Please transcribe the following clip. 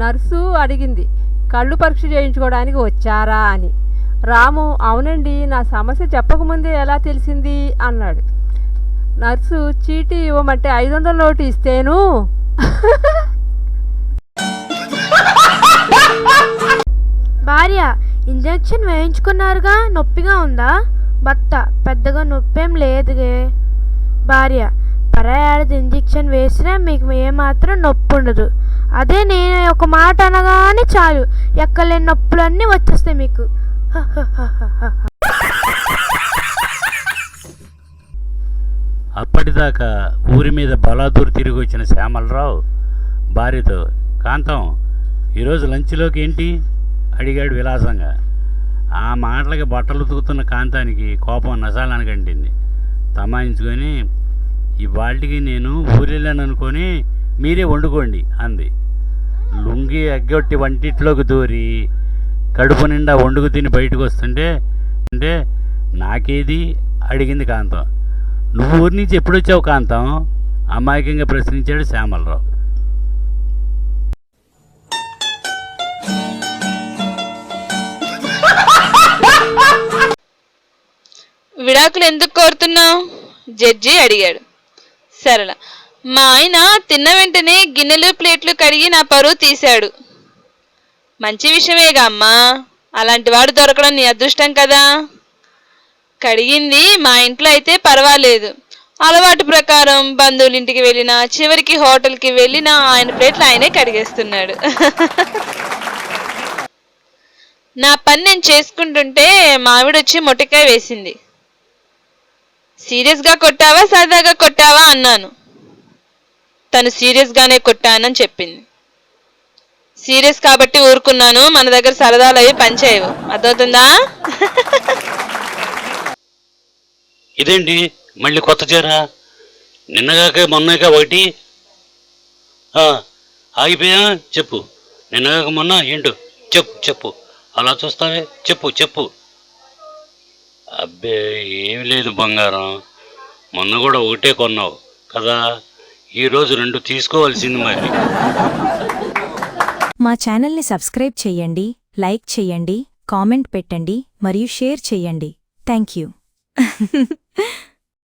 Nurse అడిగింది కళ్ళు పరీక్ష చేయించుకోవడానికి వచ్చారా? అని. రాము అవునండి నా సమస్య చెప్పకముందే ఎలా తెలిసింది? అన్నాడు. నర్సు చీటీ ఇవ్వమంటే ఐదు వందల నోటు ఇస్తేను? భార్య ఇంజెక్షన్ వేయించుకున్నారుగా? నొప్పిగా ఉందా? భర్త పెద్దగా నొప్పేం లేదుగే. భార్య పరాయాడది ఇంజెక్షన్ వేసినా మీకు ఏమాత్రం నొప్పి ఉండదు అదే నేను ఒక మాట అనగానే చాలు. ఎక్కలేని నొప్పులన్నీ వచ్చేస్తాయి మీకు. అప్పటిదాకా ఊరి మీద బలాదూరు తిరిగి వచ్చిన శ్యామలరావు భార్యతో కాంతం ఈరోజు లంచ్లోకి ఏంటి? అడిగాడు విలాసంగా. ఆ మాటలకి బట్టలు ఉతుకుతున్న కాంతానికి కోపం నసాలానికి తమాయించుకొని ఇవాళకి నేను ఊరెళ్ళాను అనుకొని మీరే వండుకోండి అంది. లుంగి అగ్గొట్టి వంటిట్లోకి దూరి కడుపు నిండా వండుకు తిని బయటకు వస్తుంటే అంటే నాకేది? అడిగింది కాంతం. నువ్వు ఊరి నుంచి ఎప్పుడొచ్చావు కాంతం? అమాయకంగా ప్రశ్నించాడు శ్యామలరావు. విడాకులు ఎందుకు కోరుతున్నావు? జడ్జి అడిగాడు. సరళ మా ఆయన తిన్న వెంటనే గిన్నెలు ప్లేట్లు కడిగి నా పరువు తీశాడు. మంచి విషయమేగా అమ్మా అలాంటి వాడు దొరకడం నీ అదృష్టం కదా. కడిగింది మా ఇంట్లో అయితే పర్వాలేదు. అలవాటు ప్రకారం బంధువుల ఇంటికి వెళ్ళినా చివరికి హోటల్కి వెళ్ళినా ఆయన ప్లేట్లు ఆయనే కడిగేస్తున్నాడు. నా పని నేను చేసుకుంటుంటే మావిడొచ్చి మొటికాయ వేసింది. సీరియస్గా కొట్టావా సరదాగా కొట్టావా అన్నాను. తను సీరియస్గానే కొట్టానని చెప్పింది. సీరియస్ కాబట్టి ఊరుకున్నాను మన దగ్గర సరదాలు అవి పనిచేయవు అర్థవుతుందా ఇదేంటి? మళ్ళీ కొత్త చీర? నిన్నగాక మొన్నగా ఒకటి? ఆగిపోయా? చెప్పు. నిన్నగాక మొన్న ఏంటో? చెప్పు చెప్పు. అలా చూస్తావే? చెప్పు చెప్పు. అబ్బే ఏమి లేదు బంగారం. మొన్న కూడా ఒకటే కొన్నావు. కదా? ఈరోజు రెండు తీసుకోవాల్సింది మరి. మా ఛానల్ని సబ్స్క్రైబ్ చెయ్యండి లైక్ చెయ్యండి కామెంట్ పెట్టండి మరియు షేర్ చెయ్యండి థ్యాంక్ యూ.